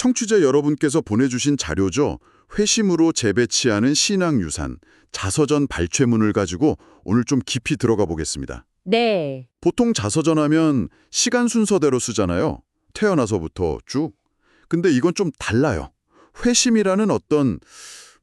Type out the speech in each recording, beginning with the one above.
청취자 여러분께서 보내주신 자료죠. 회심으로 재배치하는 신앙유산, 자서전 발췌문을 가지고 오늘 좀 깊이 들어가 보겠습니다. 네. 보통 자서전 하면 시간 순서대로 쓰잖아요. 태어나서부터 쭉. 근데 이건 좀 달라요. 회심이라는 어떤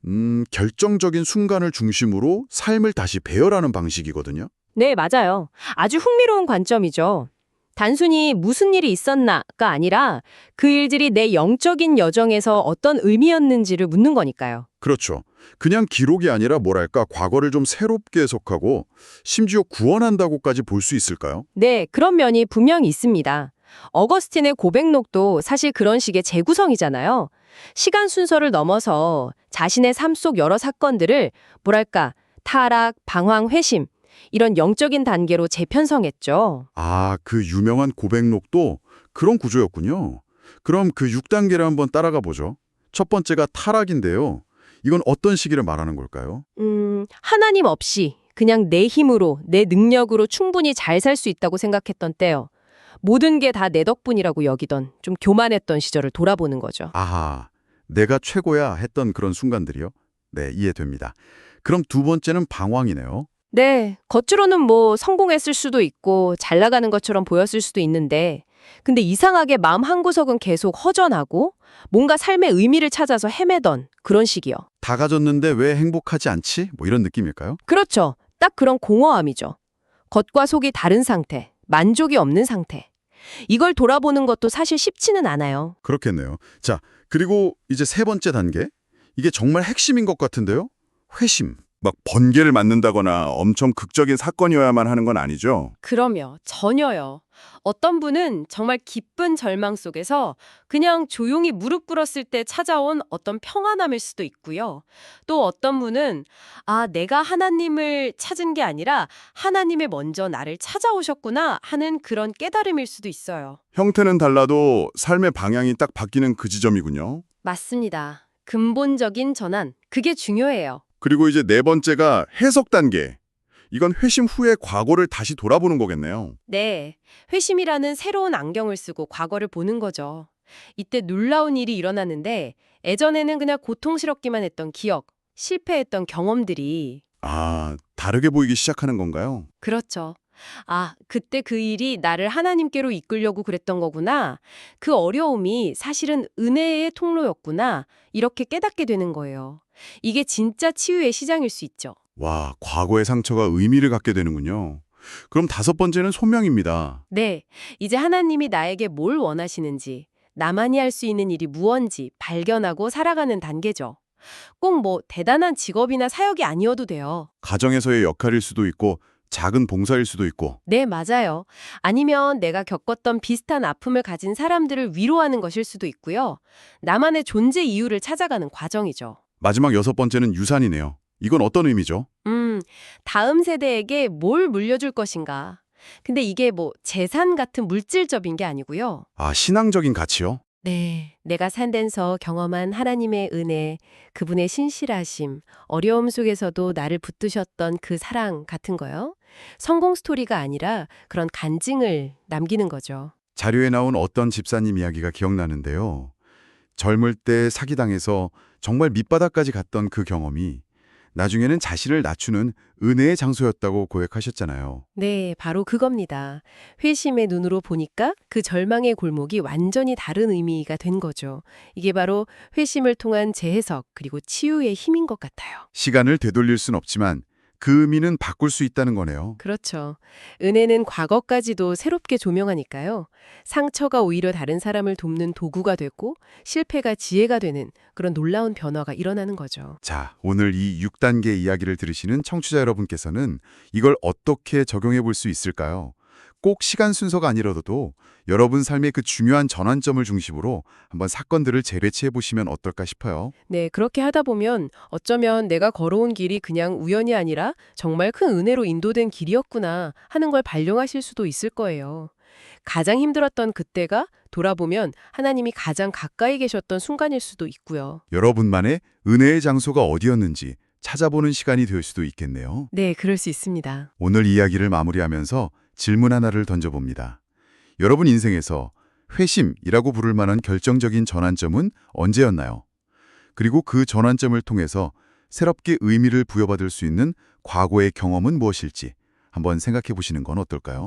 음, 결정적인 순간을 중심으로 삶을 다시 배열하는 방식이거든요. 네, 맞아요. 아주 흥미로운 관점이죠. 단순히 무슨 일이 있었나가 아니라 그 일들이 내 영적인 여정에서 어떤 의미였는지를 묻는 거니까요. 그렇죠. 그냥 기록이 아니라 뭐랄까 과거를 좀 새롭게 해석하고 심지어 구원한다고까지 볼 수 있을까요? 네, 그런 면이 분명히 있습니다. 어거스틴의 고백록도 사실 그런 식의 재구성이잖아요. 시간 순서를 넘어서 자신의 삶 속 여러 사건들을 뭐랄까 타락, 방황, 회심 이런 영적인 단계로 재편성했죠. 아, 그 유명한 고백록도 그런 구조였군요. 그럼 그 6단계를 한번 따라가 보죠. 첫 번째가 타락인데요. 이건 어떤 시기를 말하는 걸까요? 음, 하나님 없이 그냥 내 힘으로, 내 능력으로 충분히 잘 살 수 있다고 생각했던 때요. 모든 게 다 내 덕분이라고 여기던 좀 교만했던 시절을 돌아보는 거죠. 아하, 내가 최고야 했던 그런 순간들이요? 네, 이해됩니다. 그럼 두 번째는 방황이네요. 네, 겉으로는 뭐 성공했을 수도 있고 잘 나가는 것처럼 보였을 수도 있는데 근데 이상하게 마음 한구석은 계속 허전하고 뭔가 삶의 의미를 찾아서 헤매던 그런 시기요. 다 가졌는데 왜 행복하지 않지? 뭐 이런 느낌일까요? 그렇죠. 딱 그런 공허함이죠. 겉과 속이 다른 상태, 만족이 없는 상태. 이걸 돌아보는 것도 사실 쉽지는 않아요. 그렇겠네요. 자, 그리고 이제 세 번째 단계. 이게 정말 핵심인 것 같은데요? 회심. 막 번개를 맞는다거나 엄청 극적인 사건이어야만 하는 건 아니죠. 그럼요. 전혀요. 어떤 분은 정말 기쁜 절망 속에서 그냥 조용히 무릎 꿇었을 때 찾아온 어떤 평안함일 수도 있고요. 또 어떤 분은 아, 내가 하나님을 찾은 게 아니라 하나님이 먼저 나를 찾아오셨구나 하는 그런 깨달음일 수도 있어요. 형태는 달라도 삶의 방향이 딱 바뀌는 그 지점이군요. 맞습니다. 근본적인 전환. 그게 중요해요. 그리고 이제 네 번째가 해석 단계. 이건 회심 후에 과거를 다시 돌아보는 거겠네요. 네. 회심이라는 새로운 안경을 쓰고 과거를 보는 거죠. 이때 놀라운 일이 일어나는데 예전에는 그냥 고통스럽기만 했던 기억, 실패했던 경험들이 아, 다르게 보이기 시작하는 건가요? 그렇죠. 아, 그때 그 일이 나를 하나님께로 이끌려고 그랬던 거구나. 그 어려움이 사실은 은혜의 통로였구나. 이렇게 깨닫게 되는 거예요. 이게 진짜 치유의 시장일 수 있죠. 와, 과거의 상처가 의미를 갖게 되는군요. 그럼 다섯 번째는 소명입니다. 네. 이제 하나님이 나에게 뭘 원하시는지, 나만이 할 수 있는 일이 무언지 발견하고 살아가는 단계죠. 꼭 뭐 대단한 직업이나 사역이 아니어도 돼요. 가정에서의 역할일 수도 있고 작은 봉사일 수도 있고 네, 맞아요. 아니면 내가 겪었던 비슷한 아픔을 가진 사람들을 위로하는 것일 수도 있고요. 나만의 존재 이유를 찾아가는 과정이죠. 마지막 여섯 번째는 유산이네요. 이건 어떤 의미죠? 음, 다음 세대에게 뭘 물려줄 것인가. 근데 이게 뭐 재산 같은 물질적인 게 아니고요. 아, 신앙적인 가치요? 네. 내가 산 데서 경험한 하나님의 은혜, 그분의 신실하심, 어려움 속에서도 나를 붙드셨던 그 사랑 같은 거요. 성공 스토리가 아니라 그런 간증을 남기는 거죠. 자료에 나온 어떤 집사님 이야기가 기억나는데요. 젊을 때 사기당해서 정말 밑바닥까지 갔던 그 경험이 나중에는 자신을 낮추는 은혜의 장소였다고 고백하셨잖아요. 네, 바로 그겁니다. 회심의 눈으로 보니까 그 절망의 골목이 완전히 다른 의미가 된 거죠. 이게 바로 회심을 통한 재해석 그리고 치유의 힘인 것 같아요. 시간을 되돌릴 순 없지만 그 의미는 바꿀 수 있다는 거네요. 그렇죠. 은혜는 과거까지도 새롭게 조명하니까요. 상처가 오히려 다른 사람을 돕는 도구가 되고 실패가 지혜가 되는 그런 놀라운 변화가 일어나는 거죠. 자, 오늘 이 6단계 이야기를 들으시는 청취자 여러분께서는 이걸 어떻게 적용해 볼 수 있을까요? 꼭 시간 순서가 아니라도 여러분 삶의 그 중요한 전환점을 중심으로 한번 사건들을 재배치해 보시면 어떨까 싶어요. 네, 그렇게 하다 보면 어쩌면 내가 걸어온 길이 그냥 우연이 아니라 정말 큰 은혜로 인도된 길이었구나 하는 걸 발견하실 수도 있을 거예요. 가장 힘들었던 그때가 돌아보면 하나님이 가장 가까이 계셨던 순간일 수도 있고요. 여러분만의 은혜의 장소가 어디였는지 찾아보는 시간이 될 수도 있겠네요. 네, 그럴 수 있습니다. 오늘 이야기를 마무리하면서 질문 하나를 던져봅니다. 여러분 인생에서 회심이라고 부를 만한 결정적인 전환점은 언제였나요? 그리고 그 전환점을 통해서 새롭게 의미를 부여받을 수 있는 과거의 경험은 무엇일지 한번 생각해 보시는 건 어떨까요?